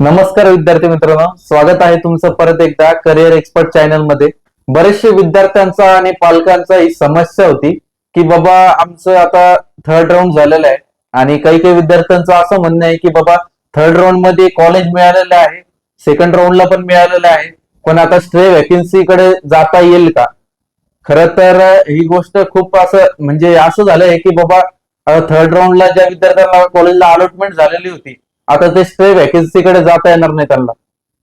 नमस्कार विद्यार्थी मित्रांनो. स्वागत आहे तुमचं परत एकदा करिअर एक्सपर्ट चॅनलमध्ये. बरेचसे विद्यार्थ्यांचा आणि पालकांचा ही समस्या होती की बाबा आमचं आता थर्ड राऊंड झालेलं आहे. आणि काही काही विद्यार्थ्यांचं असं म्हणणं आहे की बाबा थर्ड राऊंडमध्ये कॉलेज मिळालेलं आहे सेकंड राऊंडला पण मिळालेलं आहे. पण आता स्ट्रे वॅकेन्सी कडे जाता येईल का? खरं तर ही गोष्ट खूप असं म्हणजे असं झालंय की बाबा थर्ड राऊंडला ज्या विद्यार्थ्यांना कॉलेजला अलॉटमेंट झालेली होती आता ते स्ट्रे व्हॅकन्सीकडे जाता येणार नाही त्यांना.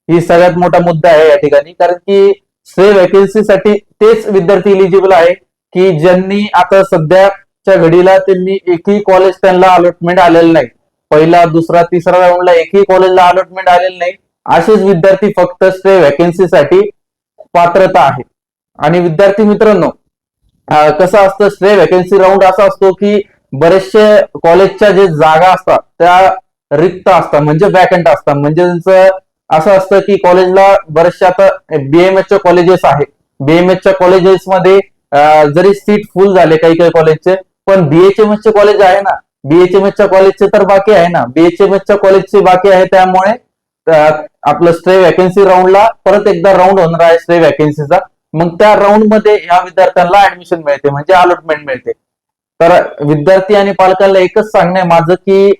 ही सगळ्यात मोठा मुद्दा आहे या ठिकाणी. कारण की स्ट्रे व्हॅकन्सीसाठी तेच विद्यार्थी इलिजिबल आहे की ज्यांनी आता सध्याच्या घडीला त्यांनी एकही कॉलेज त्यांना अलॉटमेंट आलेलं नाही. पहिला दुसरा तिसरा राऊंडला एकही कॉलेजला अलॉटमेंट आलेलं नाही. असेच विद्यार्थी फक्त स्ट्रे वॅकेन्सीसाठी पात्रता आहे. आणि विद्यार्थी मित्रांनो कसं असतं स्ट्रे व्हॅकन्सी राऊंड असा असतो की बरेचसे कॉलेजच्या जे जागा असतात त्या रिक्त असतात म्हणजे वॅकंट असतात म्हणजे त्यांचं असं असतं की कॉलेजला बरेचशा आता बीएमएसच्या कॉलेजेस आहे बीएमएसच्या कॉलेजेसमध्ये जरी सीट फुल झाले काही काही कॉलेजचे पण बीएचएमएसचे कॉलेज आहे ना. बीएचएमएसच्या कॉलेजचे तर बाकी आहे ना. बीएचएमएसच्या कॉलेजचे बाकी आहे त्यामुळे आपलं स्ट्रे वॅकन्सी राऊंडला परत एकदा राऊंड होणार आहे स्ट्रे वॅकेन्सीचा मग त्या राऊंडमध्ये या विद्यार्थ्यांना ऍडमिशन मिळते म्हणजे अलॉटमेंट मिळते. तर विद्यार्थी आणि पालकांना एकच सांगणं आहे माझं की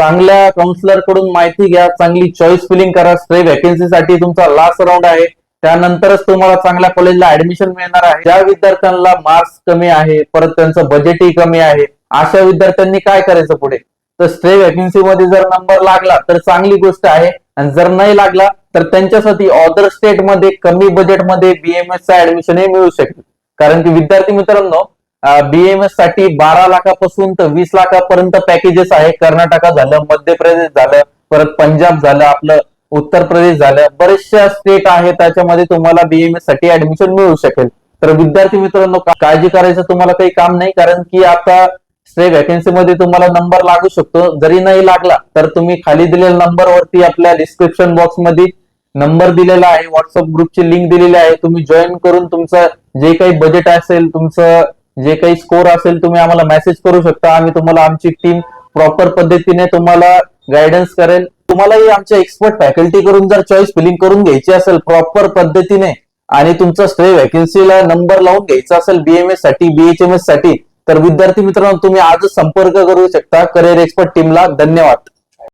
चांगल्या काउन्सिलरकडून माहिती घ्या चांगली चॉईस फिलिंग करा स्ट्रे वॅकेन्सीसाठी तुमचा लास्ट राऊंड आहे. त्यानंतरच तुम्हाला चांगल्या कॉलेजला ऍडमिशन मिळणार आहे. ज्या विद्यार्थ्यांना मार्क्स कमी आहे परत त्यांचं बजेटही कमी आहे अशा विद्यार्थ्यांनी काय करायचं पुढे? तर स्ट्रे वॅकेन्सी मध्ये जर नंबर लागला तर चांगली गोष्ट आहे. आणि जर नाही लागला तर त्यांच्यासाठी ऑदर स्टेटमध्ये कमी बजेटमध्ये बीएमएस चं ऍडमिशन हे मिळू शकेल. कारण की विद्यार्थी मित्रांनो बीएमएससाठी बारा लाखापासून तर वीस लाखापर्यंत पॅकेजेस आहे. कर्नाटका झालं मध्य प्रदेश झालं परत पंजाब झालं आपलं उत्तर प्रदेश झालं. बरेचशा स्टेट आहे त्याच्यामध्ये तुम्हाला बीएमएससाठी ऍडमिशन मिळू शकेल. तर विद्यार्थी मित्रांनो काळजी करायचं तुम्हाला काही काम नाही कारण की आता स्टे वॅकेन्सी मध्ये तुम्हाला नंबर लागू शकतो. जरी नाही लागला तर तुम्ही खाली दिलेल्या नंबरवरती आपल्या डिस्क्रिप्शन बॉक्समध्ये नंबर दिलेला आहे. व्हॉट्सअप ग्रुपची लिंक दिलेली आहे. तुम्ही जॉईन करून तुमचं जे काही बजेट असेल तुमचं जे काही स्कोर असेल तुम्ही आम्हाला मेसेज करू शकता आम्ही तुम्हाला आमची टीम प्रॉपर पद्धतीने तुम्हाला गायडन्स करेल. तुम्हालाही आमच्या एक्सपर्ट फॅकल्टी करून जर चॉईस फिलिंग करून घ्यायची असेल प्रॉपर पद्धतीने आणि तुमचा स्टे व्हॅकन्सीला नंबर लावून घ्यायचा असेल बीएमएससाठी बीएचएमएससाठी तर विद्यार्थी मित्रांनो तुम्ही आजच संपर्क करू शकता. करिअर एक्सपर्ट टीमला धन्यवाद.